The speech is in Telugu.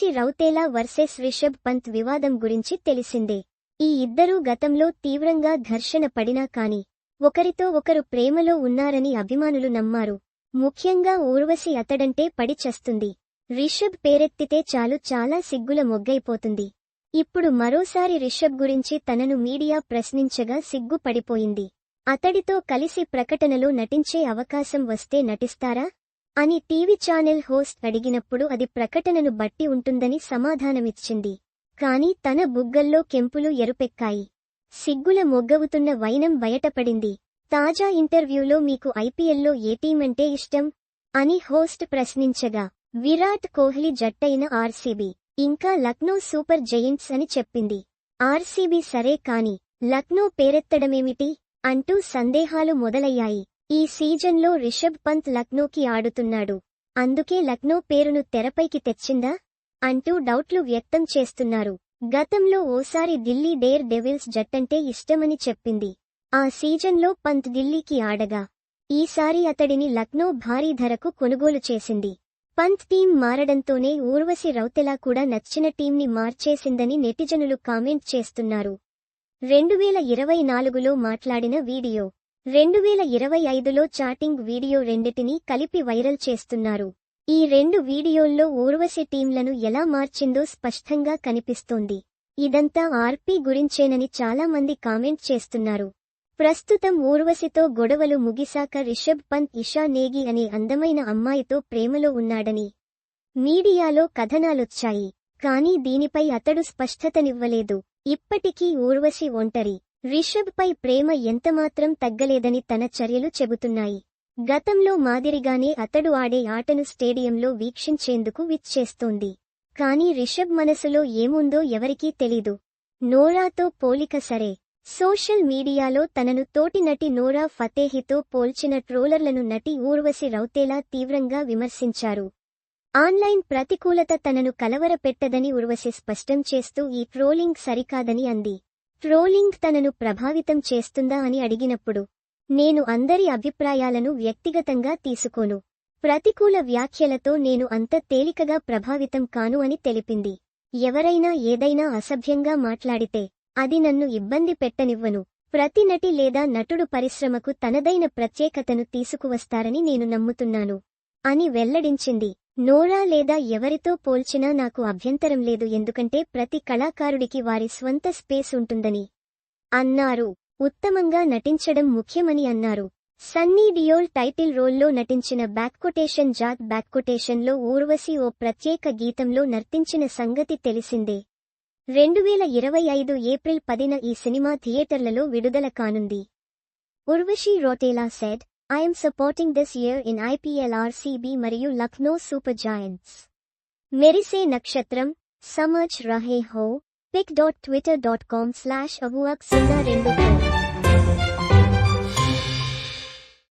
ఊర్వశి రౌతేలా వర్సెస్ రిషబ్ పంత్ వివాదం గురించి తెలిసిందే. ఈ ఇద్దరూ గతంలో తీవ్రంగా ఘర్షణ పడినా కాని ఒకరితో ఒకరు ప్రేమలో ఉన్నారని అభిమానులు నమ్మారు. ముఖ్యంగా ఊర్వశి అతడంటే పడిచస్తుంది రిషబ్ పేరెత్తితే చాలు చాలా సిగ్గుల మొగ్గైపోతుంది. ఇప్పుడు మరోసారి రిషబ్ గురించి తనను మీడియా ప్రశ్నించగా సిగ్గు పడిపోయింది అతడితో కలిసి ప్రకటనలో నటించే అవకాశం వస్తే నటిస్తారా? అని టీవీ ఛానెల్ హోస్ట్ అడిగినప్పుడు అది ప్రకటనను బట్టి ఉంటుందని సమాధానమిచ్చింది. కాని తన బుగ్గల్లో కెంపులు ఎరుపెక్కాయి. సిగ్గుల మొగ్గవుతున్న వైనం బయటపడింది. తాజా ఇంటర్వ్యూలో మీకు ఐపీఎల్లో ఏ టీమంటే ఇష్టం? అని హోస్ట్ ప్రశ్నించగా విరాట్ కోహ్లీ జట్టైన ఆర్సీబీ ఇంకా లక్నో సూపర్ జయింట్స్ అని చెప్పింది. ఆర్సీబీ సరే కాని లక్నో పేరెత్తడమేమిటి? అంటూ సందేహాలు మొదలయ్యాయి. ఈ సీజన్లో రిషబ్ పంత్ లక్నోకి ఆడుతున్నాడు. అందుకే లక్నో పేరును తెరపైకి తెచ్చిందా? అంటూ డౌట్లు వ్యక్తం చేస్తున్నారు. గతంలో ఓసారి ఢిల్లీ డేర్ డెవిల్స్ జట్టంటే ఇష్టమని చెప్పింది. ఆ సీజన్లో పంత్ ఢిల్లీకి ఆడగా. ఈసారి అతడిని లక్నో భారీ ధరకు కొనుగోలు చేసింది. పంత్ టీం మారడంతోనే ఊర్వశి రౌతెలా కూడా నచ్చిన టీంని మార్చేసిందని నెటిజనులు కామెంట్ చేస్తున్నారు. రెండువేల ఇరవై నాలుగులో మాట్లాడిన వీడియో. రెండువేల ఇరవై ఐదులో చాటింగ్ వీడియో రెండిటినీ కలిపి వైరల్ చేస్తున్నారు. ఈ రెండు వీడియోల్లో ఊర్వశి టీంలను ఎలా మార్చిందో స్పష్టంగా కనిపిస్తోంది. ఇదంతా ఆర్పీ గురించేనని చాలామంది కామెంట్ చేస్తున్నారు. ప్రస్తుతం ఊర్వశితో గొడవలు ముగిశాక రిషబ్ పంత్ ఇషా నేగి అనే అందమైన అమ్మాయితో ప్రేమలో ఉన్నాడని మీడియాలో కథనాలొచ్చాయి. కానీ దీనిపై అతడు స్పష్టతనివ్వలేదు. ఇప్పటికీ ఊర్వశి ఒంటరి. రిషభ్ పై ప్రేమ ఎంతమాత్రం తగ్గలేదని తన చర్యలు చెబుతున్నాయి. గతంలో మాదిరిగానే అతడు ఆడే ఆటను స్టేడియంలో వీక్షించేందుకు విచ్చేస్తోంది కానీ రిషబ్ మనసులో ఏముందో ఎవరికీ తెలీదు. నోరాతో పోలిక సరే. సోషల్ మీడియాలో తనను తోటి నటి నోరా ఫతేహితో పోల్చిన ట్రోలర్లను నటి ఊర్వశి రౌతేలా తీవ్రంగా విమర్శించారు. ఆన్లైన్ ప్రతికూలత తనను కలవరపెట్టదని ఉర్వశి స్పష్టం చేస్తూ ఈ ట్రోలింగ్ సరికాదని అంది. ట్రోలింగ్ తనను ప్రభావితం చేస్తుందా అని అడిగినప్పుడు నేను అందరి అభిప్రాయాలను వ్యక్తిగతంగా తీసుకోను. ప్రతికూల వ్యాఖ్యలతో నేను అంత తేలికగా ప్రభావితం కాను అని తెలిపింది. ఎవరైనా ఏదైనా అసభ్యంగా మాట్లాడితే అది నన్ను ఇబ్బంది పెట్టనివ్వను. ప్రతి నటి లేదా నటుడు పరిశ్రమకు తనదైన ప్రత్యేకతను తీసుకువస్తారని నేను నమ్ముతున్నాను. అని వెల్లడించింది. నోరా లేదా ఎవరితో పోల్చినా నాకు అభ్యంతరం లేదు ఎందుకంటే ప్రతి కళాకారుడికి వారి స్వంత స్పేస్ ఉంటుందని. అన్నారు. ఉత్తమంగా నటించడం ముఖ్యమని అన్నారు. సన్నీ డియోల్ టైటిల్ రోల్లో నటించిన బ్యాక్కొటేషన్ జాత్ బ్యాక్కొటేషన్లో ఊర్వశి ఓ ప్రత్యేక గీతంలో నర్తించిన సంగతి తెలిసిందే. రెండువేల ఇరవై ఐదు ఏప్రిల్ పదిన ఈ సినిమా థియేటర్లలో విడుదల కానుంది. Urvashi Rautela said I am supporting this year in IPL RCB Mariyu Lucknow Super Giants. Meri se nakshatram, samaj rahe ho, pic.twitter.com slash अबुअक सुंदर इंदुपुर